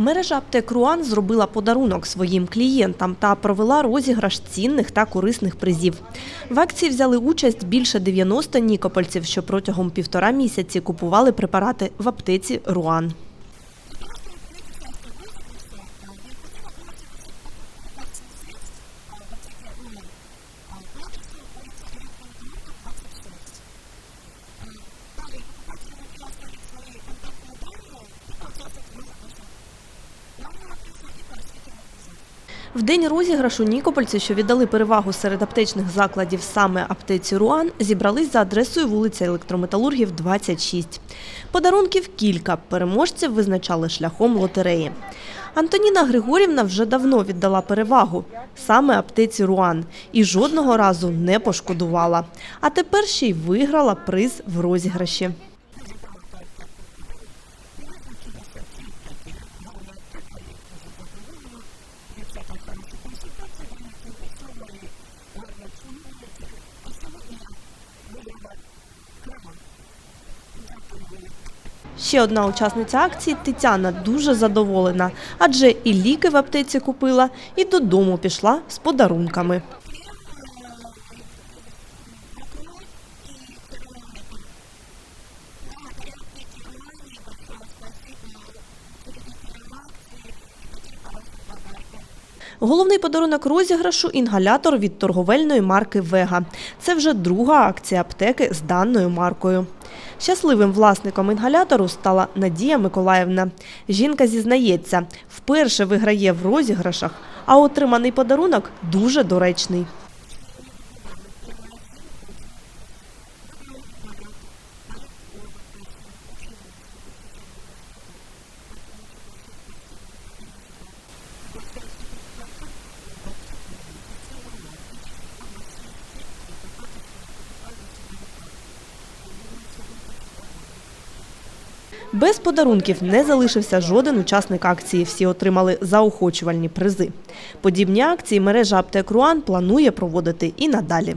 Мережа аптек Руан зробила подарунок своїм клієнтам та провела розіграш цінних та корисних призів. В акції взяли участь більше 90 нікопольців, що протягом півтора місяці купували препарати в аптеці Руан. В день розіграшу нікопольці, що віддали перевагу серед аптечних закладів саме аптеці Руан, зібрались за адресою вулиця Електрометалургів, 26. Подарунків кілька. Переможців визначали шляхом лотереї. Антоніна Григорівна вже давно віддала перевагу саме аптеці Руан і жодного разу не пошкодувала. А тепер ще й виграла приз в розіграші. Ще одна учасниця акції Тетяна дуже задоволена, адже і ліки в аптеці купила, і додому пішла з подарунками. Головний подарунок розіграшу – інгалятор від торговельної марки «Вега». Це вже друга акція аптеки з даною маркою. Щасливим власником інгалятору стала Надія Миколаївна. Жінка зізнається, вперше виграє в розіграшах, а отриманий подарунок дуже доречний. Без подарунків не залишився жоден учасник акції. Всі отримали заохочувальні призи. Подібні акції мережа аптек Руан планує проводити і надалі.